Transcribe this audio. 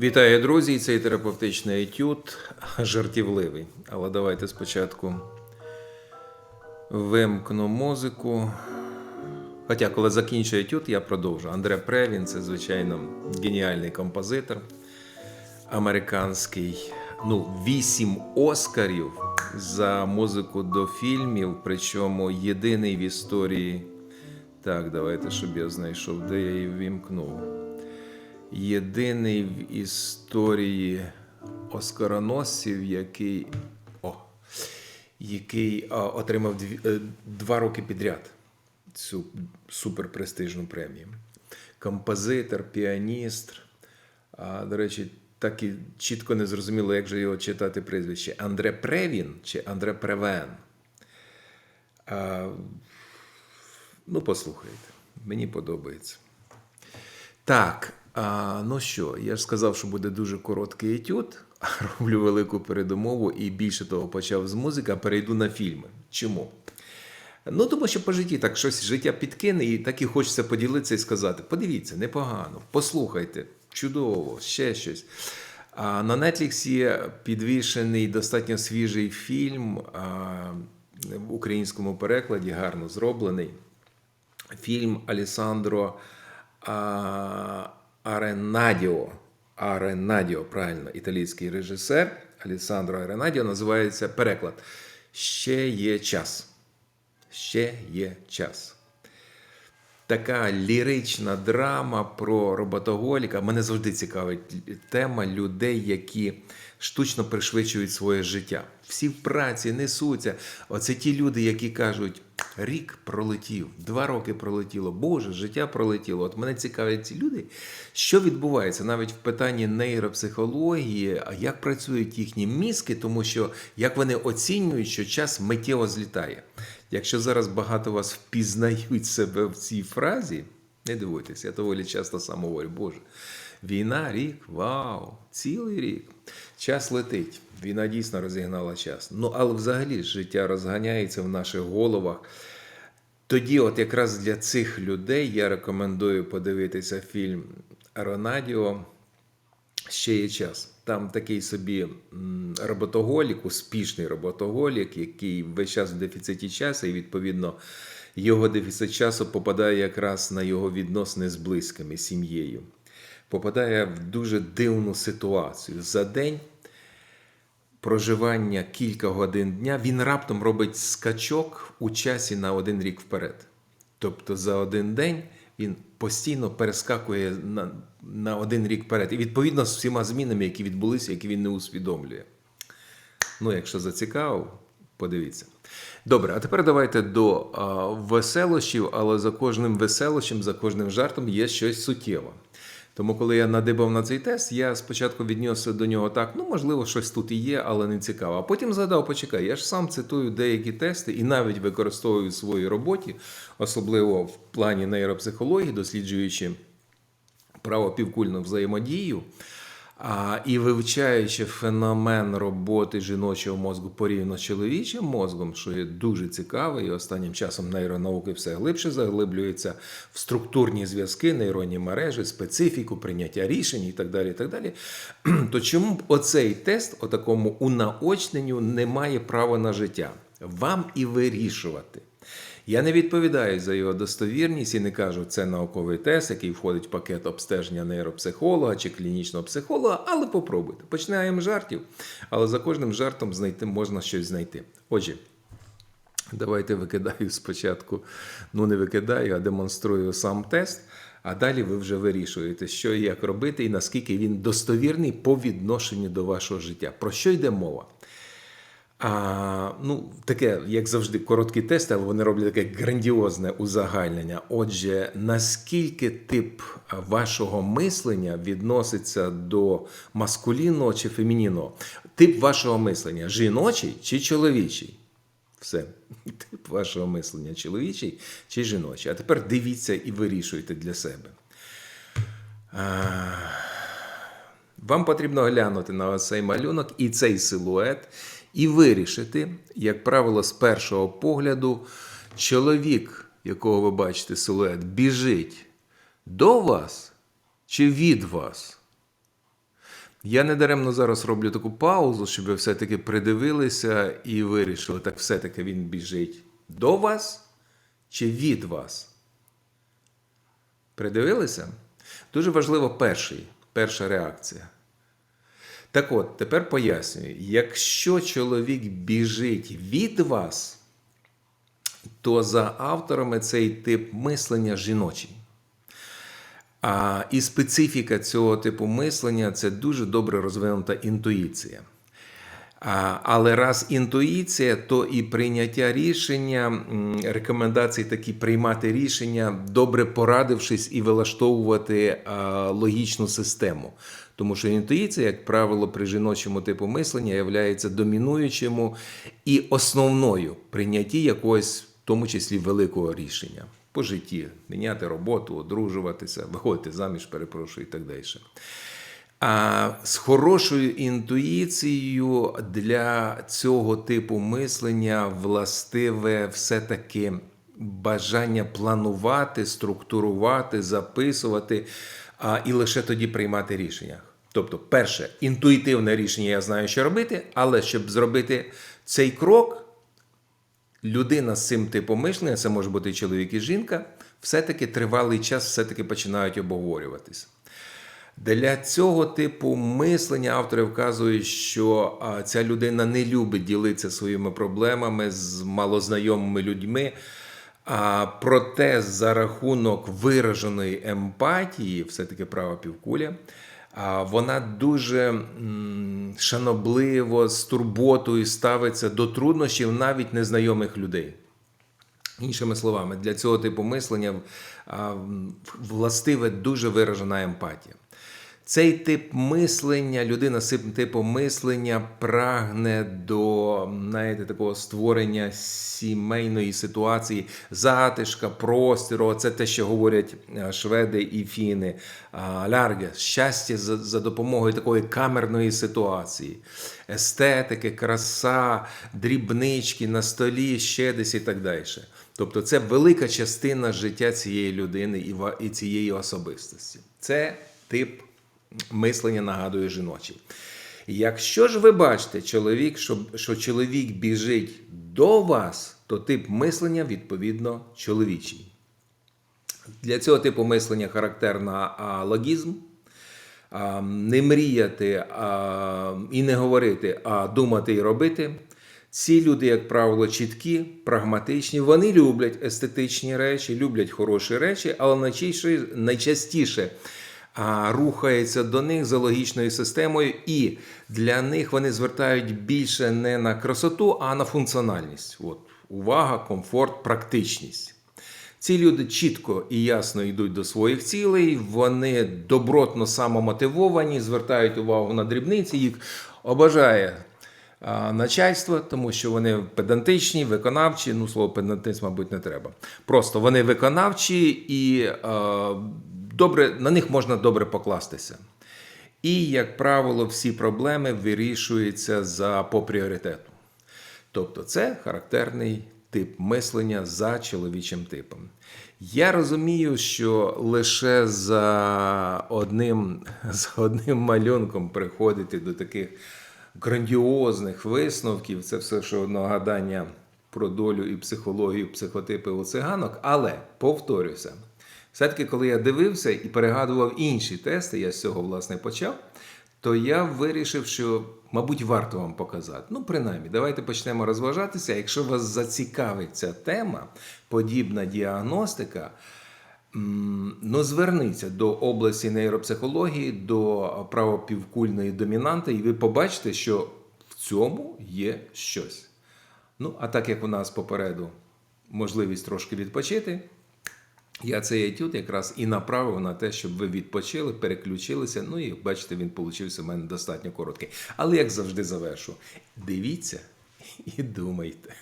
Вітаю, друзі! Цей терапевтичний етюд жартівливий. Але давайте спочатку вимкну музику. Хоча, коли закінчу етюд, я продовжу. Андре Превін це, звичайно, геніальний композитор американський. Ну, вісім Оскарів за музику до фільмів, причому єдиний в історії. Так, давайте, щоб я знайшов, де я її вімкнув єдиний в історії оскароносців, який, о, який а, отримав дві, е, два роки підряд цю суперпрестижну премію. Композитор, піаніст. А, до речі, так і чітко не зрозуміло, як же його читати прізвище. Андре Превін чи Андре Превен. А, ну, послухайте, мені подобається. Так, а, ну що, я ж сказав, що буде дуже короткий етюд, роблю велику передумову і більше того почав з музики, а перейду на фільми. Чому? Ну, тому що по житті так щось життя підкине, і так і хочеться поділитися і сказати: подивіться, непогано, послухайте, чудово, ще щось. А на Netflix є підвішений достатньо свіжий фільм в українському перекладі, гарно зроблений. Фільм Алісандро Аренадіо. Аренадіо, правильно, італійський режисер Алісандро Аренадіо називається переклад. Ще є час. Ще є час. Така лірична драма про роботоголіка. Мене завжди цікавить тема людей, які штучно пришвидшують своє життя. Всі в праці несуться. Оце ті люди, які кажуть: рік пролетів, два роки пролетіло, Боже, життя пролетіло. От мене цікавлять ці люди, що відбувається навіть в питанні нейропсихології, а як працюють їхні мізки, тому що як вони оцінюють, що час миттєво злітає. Якщо зараз багато вас впізнають себе в цій фразі, не дивуйтесь, я доволі часто сам говорю, Боже, війна, рік, вау, цілий рік. Час летить. Війна дійсно розігнала час. Ну, але взагалі життя розганяється в наших головах. Тоді, от якраз для цих людей я рекомендую подивитися фільм Аронадіо ще є час. Там такий собі роботоголік, успішний роботоголік, який весь час в дефіциті часу, і відповідно його дефіцит часу попадає якраз на його відносини з близькими, сім'єю. Попадає в дуже дивну ситуацію. За день проживання кілька годин дня він раптом робить скачок у часі на один рік вперед. Тобто за один день він постійно перескакує на, на один рік вперед. І відповідно з всіма змінами, які відбулися, які він не усвідомлює. Ну, якщо зацікавив, подивіться. Добре, а тепер давайте до а, веселощів, але за кожним веселощем, за кожним жартом є щось суттєве. Тому, коли я надибав на цей тест, я спочатку віднісся до нього так, ну, можливо, щось тут і є, але не цікаво. А потім згадав, почекай, я ж сам цитую деякі тести і навіть використовую в своїй роботі, особливо в плані нейропсихології, досліджуючи правопівкульну взаємодію. А, і вивчаючи феномен роботи жіночого мозку порівняно з чоловічим мозком, що є дуже цікаво, і останнім часом нейронауки все глибше заглиблюються в структурні зв'язки, нейронні мережі, специфіку, прийняття рішень і так далі. і так далі, То чому б оцей тест, о такому унаочненню, не має права на життя? Вам і вирішувати. Я не відповідаю за його достовірність і не кажу, це науковий тест, який входить в пакет обстеження нейропсихолога чи клінічного психолога, але попробуйте. Починаємо жартів, але за кожним жартом знайти можна щось знайти. Отже, давайте викидаю спочатку, ну не викидаю, а демонструю сам тест. А далі ви вже вирішуєте, що і як робити, і наскільки він достовірний по відношенню до вашого життя. Про що йде мова? А, ну, таке, як завжди, короткі тести, але вони роблять таке грандіозне узагальнення. Отже, наскільки тип вашого мислення відноситься до маскулінного чи фемінінного? Тип вашого мислення жіночий чи чоловічий? Все. Тип вашого мислення чоловічий чи жіночий. А тепер дивіться і вирішуйте для себе. А... Вам потрібно глянути на цей малюнок і цей силует, і вирішити, як правило, з першого погляду, чоловік, якого ви бачите силует, біжить до вас чи від вас. Я недаремно зараз роблю таку паузу, щоб ви все-таки придивилися і вирішили, так все-таки він біжить до вас чи від вас? Придивилися? Дуже важливо перший, перша реакція. Так от, тепер пояснюю: якщо чоловік біжить від вас, то за авторами цей тип мислення жіночий. А, і специфіка цього типу мислення це дуже добре розвинута інтуїція. Але раз інтуїція, то і прийняття рішення, рекомендації такі приймати рішення, добре порадившись і вилаштовувати логічну систему. Тому що інтуїція, як правило, при жіночому типу мислення є домінуючим і основною прийнятті якогось, в тому числі великого рішення по житті, міняти роботу, одружуватися, виходити заміж, перепрошую і так далі. З хорошою інтуїцією для цього типу мислення властиве все-таки бажання планувати, структурувати, записувати і лише тоді приймати рішення. Тобто, перше, інтуїтивне рішення я знаю, що робити, але щоб зробити цей крок, людина з цим типом мишлення, це може бути чоловік і жінка, все-таки тривалий час все-таки починають обговорюватися. Для цього типу мислення автори вказують, що ця людина не любить ділитися своїми проблемами з малознайомими людьми. А проте за рахунок вираженої емпатії, все-таки права півкуля, вона дуже шанобливо, з турботою ставиться до труднощів навіть незнайомих людей. Іншими словами, для цього типу мислення властиве дуже виражена емпатія. Цей тип мислення, людина з цим типом мислення прагне до знаєте, такого створення сімейної ситуації, затишка, простору. Це те, що говорять е, шведи і фіни. Лярге, щастя за, за допомогою такої камерної ситуації, естетики, краса, дрібнички на столі, ще десь і так далі. Тобто, це велика частина життя цієї людини і цієї особистості. Це тип мислення нагадує жіночий. Якщо ж ви бачите, чоловік, що, що чоловік біжить до вас, то тип мислення відповідно чоловічий. Для цього типу мислення характерна а, логізм, а, не мріяти а, і не говорити, а думати і робити. Ці люди, як правило, чіткі, прагматичні, вони люблять естетичні речі, люблять хороші речі, але найчастіше, найчастіше а, рухаються до них за логічною системою, і для них вони звертають більше не на красоту, а на функціональність. От, увага, комфорт, практичність. Ці люди чітко і ясно йдуть до своїх цілей, вони добротно самомотивовані, звертають увагу на дрібниці, їх обажає начальство, тому що вони педантичні, виконавчі. Ну, слово педантизм, мабуть, не треба. Просто вони виконавчі і е, добре, на них можна добре покластися. І, як правило, всі проблеми вирішуються за по пріоритету. Тобто, це характерний тип мислення за чоловічим типом. Я розумію, що лише за одним, за одним малюнком приходити до таких грандіозних висновків, це все ще одно гадання про долю і психологію, психотипи у циганок. Але повторюся, все-таки, коли я дивився і перегадував інші тести, я з цього власне почав, то я вирішив, що, мабуть, варто вам показати. Ну, принаймні, давайте почнемо розважатися. Якщо вас зацікавить ця тема, подібна діагностика, ну, зверніться до області нейропсихології, до правопівкульної домінанти, і ви побачите, що в цьому є щось. Ну, а так як у нас попереду можливість трошки відпочити, я цей етюд якраз і направив на те, щоб ви відпочили, переключилися. Ну і бачите, він получився в мене достатньо короткий. Але як завжди завершу. Дивіться і думайте.